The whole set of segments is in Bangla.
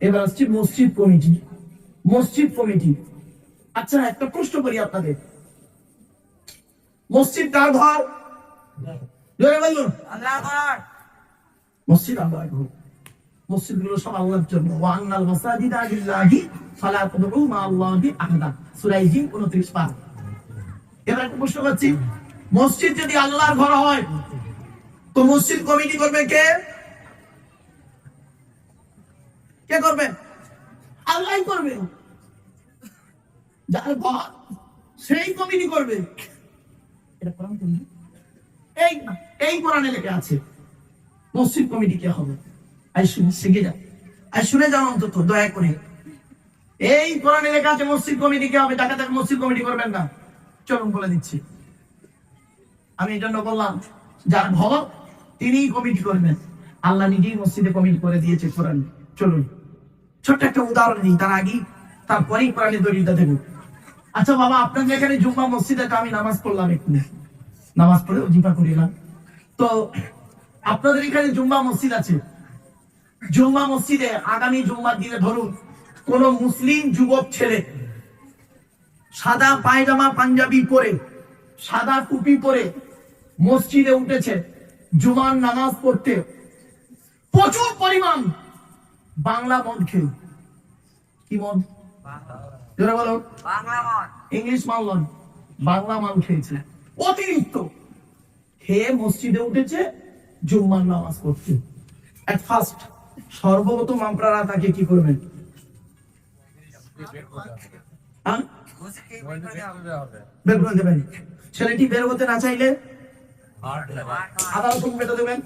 এবার আসছি মসজিদ কমিটি। মসজিদ কমিটি। আচ্ছা একটা প্রশ্ন করি আপনাদের। মসজিদ কার ঘর? জোরে বলুন। মসজিদ আল্লাহর ঘর। মসজিদগুলো সব আল্লাহর জন্য। ওয়ান্নাল মাসাজিদা লিল্লাহি ফালা তাদউ মা আল্লাহি আহাদা। সূরা জিন 29 পারা এবার একটা প্রশ্ন করছি। মসজিদ যদি আল্লাহর ঘর হয় তো মসজিদ কমিটি করবে কে? কে করবে? আল্লাহ করবে। যার ঘর, সেই কমিটি করবে। এটা কোরআন এই এই কোরআনে লেখা আছে, মসজিদ কমিটি কে হবে? আই শুনে, শিখে যাও আই শুনে যাও অন্তত, দয়া করে। এই কোরআনে লেখা আছে, মসজিদ কমিটি কে হবে? টাকা টাকা মসজিদ কমিটি করবেন না। চলুন বলে দিচ্ছি। আমি এই জন্য বললাম, যার ঘর, তিনিই কমিটি করবেন। আল্লাহ নিজেই মসজিদে কমিটি করে দিয়েছে কোরআন। চলুন। ছোট্ট একটা উদাহরণ দিই, তার আগেই তারপরেই কোরআনে দলিলটা দেবো। আচ্ছা বাবা আপনাদের এখানে জুম্মা মসজিদে আমি নামাজ পড়লাম একটু। নামাজ পড়ে অজিফা করিলাম তো আপনাদের এখানে জুম্মা মসজিদ আছে। জুম্মা মসজিদে আগামী জুম্মার দিনে ধরুন, কোন মুসলিম যুবক ছেলে সাদা পায়জামা, পাঞ্জাবি পরে, সাদা টুপি পরে মসজিদে উঠেছে, জুমার নামাজ পড়তে। প্রচুর পরিমাণ বাংলা মদ খেয়ে। কি মদ? জোরে বলো। ইংলিশ মাল নয় বাংলা মাল খেয়েছে। অতিরিক্ত। খেয়ে মসজিদে উঠেছে জুম্মার নামাজ পড়তে। এট ফার্স্ট সর্বপ্রথম আপনারা তাকে কি করবেন? বের করে দেবেন। ছেলেটি বের হতে না চাইলে আদালত মেটে দেবেন।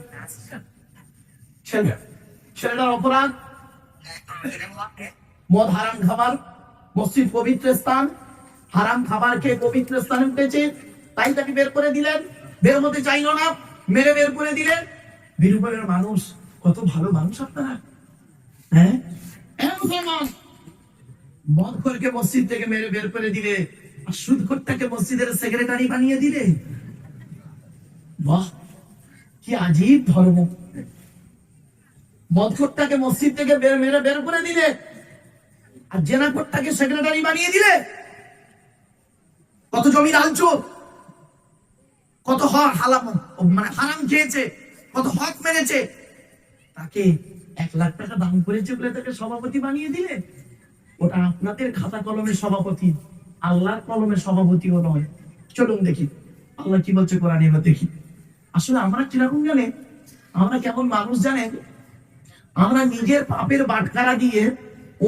ছেলে ছেলেটার অপরাধ মদ হারাম খাবার মসজিদ পবিত্র স্থান হারাম খাবার খেয়ে পবিত্র স্থানে উঠেছে। তাই তাকে বের করে দিলেন। বের হতে চাইলো না মেরে বের করে দিলেন। বীরভূমের মানুষ কত ভালো মানুষ আপনারা। হ্যাঁ? হ্যাঁ, মসজিদ থেকে মেরে বের করে দিলে আর সুদ খোরটাকে মসজিদের সেক্রেটারি বানিয়ে দিলে। বাহ কি আজীব ধর্ম। মদখোরটাকে মসজিদ থেকে বের মেরে বের করে দিলে। আর জেনাকোরটাকে সেক্রেটারি বানিয়ে দিলে। কত জমির আলচো কত হক হালাম মানে হারাম খেয়েছে, কত হক মেরেছে। তাকে এক লাখ টাকা দাম করেছে বলে তাকে সভাপতি বানিয়ে দিলে। ওটা আপনাদের খাতা কলমের সভাপতি, আল্লাহর কলমের সভাপতিও নয়। চলুন দেখি, আল্লাহ কি বলছে কোরআন এবার দেখি। আসলে আমরা কীরকম জানেন? আমরা কেমন মানুষ জানেন? আমরা নিজের পাপের বাটকারা দিয়ে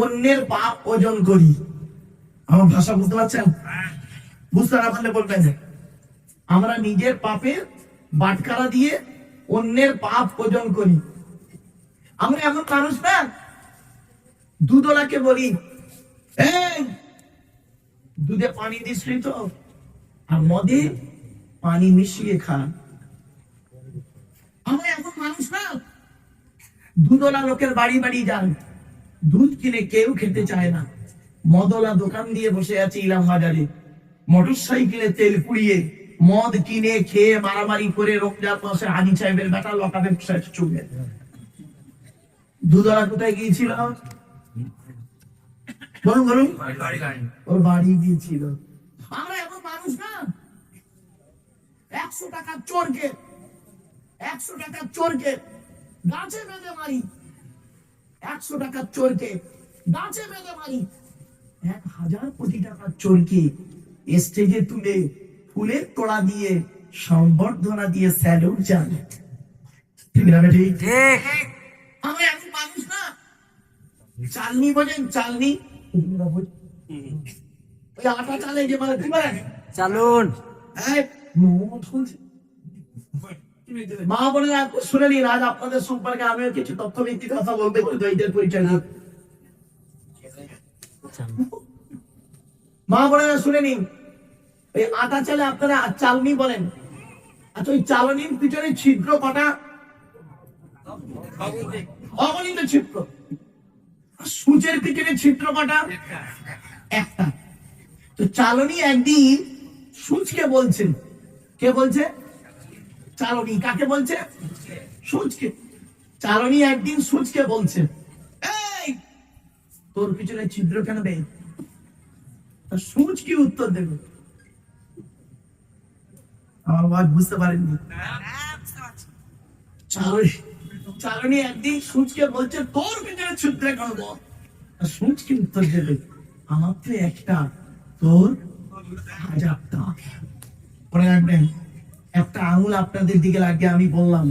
অন্যের পাপ ওজন করি। আমার ভাষা বুঝতে পারছেন? বুঝতে না পারলে বলবেন আমরা নিজের পাপের বাটকারা দিয়ে অন্যের পাপ ওজন করি। আমরা এমন মানুষ না দুধওয়ালাকে বলি দুধে পানি দিসনি তো, আর মদে পানি মিশিয়ে খা। আমরা দুধওয়ালা লোকের বাড়ি বাড়ি যান। দুধ কিনে কেউ খেতে চায় না। মদলা দোকান দিয়ে বসে আছে ইলাম বাজারে। মোটর সাইকেলে তেল পুড়িয়ে মদ কিনে খেয়ে মারামারি করে রোকজার পাশে হাজি সাহেবের বেটা দুধওয়ালা কোথায় গিয়েছিল? বলুন বলুন। ওর বাড়ি গিয়েছিল। আমরা এমন মানুষ না। একশো টাকা চোরকে একশো টাকা চোরকে গাছে বেঁধে মারি। একশো টাকার চোরকে গাছে বেঁধে মারি। এক হাজার কোটি টাকার চোরকে স্টেজে তুলে ফুলের তোড়া দিয়ে সম্বর্ধনা দিয়ে স্যালুট জান ঠিক না বেটি? আমি এখন মানুষ না। চালনি বোঝেন চালনি। ওই আটা চালে যে মানে কি বলেন চালুন। চলছে। মা বোনেরা শুনে নিন আপনাদের সম্পর্কে আমিও কিছু তথ্য ভিত্তিক কথা বলতে পরিচয় দিই। মা শুনে আটা চালে আপনারা চালনি বলেন। আচ্ছা ওই চালনির পিছনে ছিদ্র কটা? অগণিত ছিদ্র। সূচের পিছনে ছিদ্র কটা? একটা। তো চালনি একদিন সূচকে বলছেন। কে বলছে? চালনি কাকে বলছে? সূচকে একদিন সূচকে বলছে তোর পিছনে ছিদ্র কেন দেয় সূচ কি উত্তর দেবে? আমার বুঝতে একদিন সূচকে বলছে, তোর পিছনে ছিদ্র কেন সূচ কি উত্তর দেবে? আমার তো একটা, তোর হাজারটা। মনে রাখবেন। একটা আঙুল আপনাদের দিকে লাগিয়ে আমি বললাম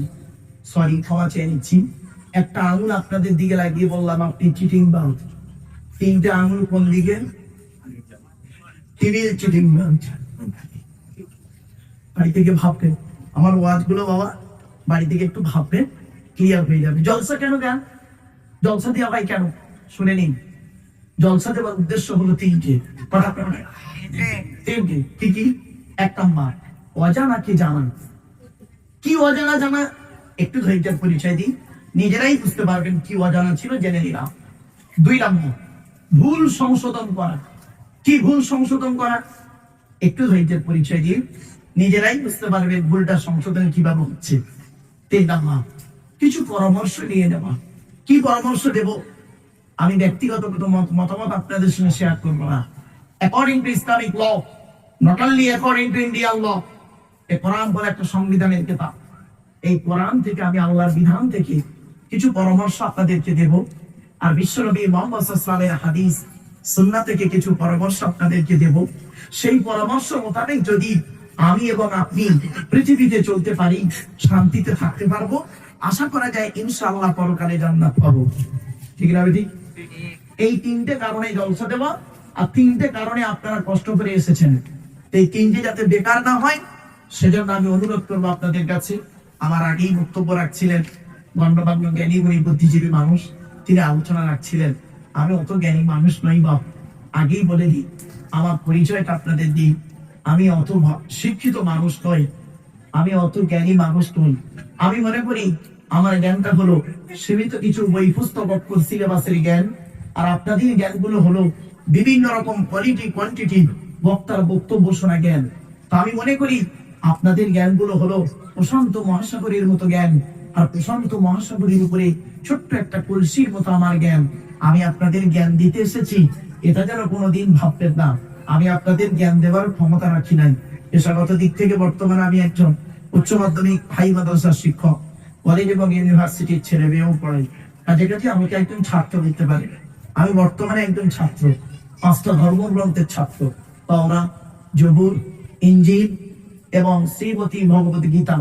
সরি ক্ষমা চেয়ে নিচ্ছি। একটা আঙুল আপনাদের দিকে লাগিয়ে বললাম আপনি চিটিং বাউট তিনটা আঙুল কোন দিকে? টিভির চিটিং বাউট বাড়ি থেকে ভাববেন আমার ওয়াজগুলো বাবা বাড়ি থেকে একটু ভাববেন ক্লিয়ার হয়ে যাবে। জলসা কেন দেন জলসা দেওয়া হয় কেন? শুনে নিন। জলসা দেওয়ার উদ্দেশ্য হলো তিনটে? তিনটে। কি কি? এক নাম্বার। অজানা কি জানা কি অজানা জানা একটু ধৈর্যের পরিচয় দিই। নিজেরাই বুঝতে পারবেন কি অজানা ছিল, জেনে নিলাম। দুই নম্বর, ভুল সংশোধন করা। কি ভুল সংশোধন করা? একটু ধৈর্যের পরিচয় দিয়ে নিজেরাই বুঝতে পারবেন ভুলটা সংশোধন কীভাবে হচ্ছে। তিন নম্বর, কিছু পরামর্শ নিয়ে নেওয়া কি পরামর্শ দেব? আমি ব্যক্তিগত মতামত আপনাদের সঙ্গে শেয়ার করব না। According to Islamic law not only according to Indian law এই কোরআন বলে একটা সংবিধানের কিতাব। এই কোরআন থেকে আমি আল্লাহর বিধান থেকে কিছু পরামর্শ আপনাদেরকে দেব। আর বিশ্বনবী মোহাম্মদ ইসলামের হাদিস সুন্নাহ থেকে কিছু পরামর্শ আপনাদেরকে দেব। সেই পরামর্শ মোতাবেক যদি আমি এবং আপনি পৃথিবীতে চলতে পারি, শান্তিতে থাকতে পারব, আশা করা যায় ইনশাআল্লাহ পরকালে জান্নাত পাবো। ঠিক না বেটি? এই তিনটে কারণে জলসা দেওয়া আর তিনটে কারণে আপনারা কষ্ট করে এসেছেন। এই তিনটে যাতে বেকার না হয় সেজন্য আমি অনুরোধ করব আপনাদের কাছে, আমার আগেই বক্তব্য রাখছিলেন গণ্যমান্য জ্ঞানী গুণী বুদ্ধিজীবী মানুষ, তিনি আলোচনা রাখছিলেন, আমি অত জ্ঞানী মানুষ নই বা আগেই বলে দিই, আমার পরিচয়টা আপনাদের দিই, আমি অত শিক্ষিত মানুষ নই, আমি অত জ্ঞানী মানুষ নই, আমি মনে করি আমার জ্ঞানটা হলো সীমিত কিছু বই পুস্তক সিলেবাসের জ্ঞান, আর আপনাদের জ্ঞানগুলো হলো বিভিন্ন রকম কোয়ালিটি কোয়ান্টিটি বক্তার বক্তব্য শোনা জ্ঞান। তা আমি মনে করি আপনাদের জ্ঞানগুলো হলো প্রশান্ত মহাসাগরের মতো জ্ঞান, আর প্রশান্ত মহাসাগরের উপরে ছোট্ট একটা কলসির মতো আমার জ্ঞান। আমি আপনাদের জ্ঞান দিতে এসেছি, এটা যেন কোনোদিন ভাববেন না। আমি আপনাদের জ্ঞান দেওয়ার ক্ষমতা রাখি নাই। পেশাগত দিক থেকে বর্তমানে আমি একজন উচ্চ মাধ্যমিক হাই মাদ্রাসার শিক্ষক। কলেজ এবং ইউনিভার্সিটির ছেলে মেয়েও পড়াই কাজে কাছে আমাকে একজন ছাত্র দিতে পারে। আমি বর্তমানে একজন ছাত্র, পাঁচটা ধর্মগ্রন্থের ছাত্র। পাওনা জবুর ইঞ্জিল এবং শ্রীমতী ভগবত গীতা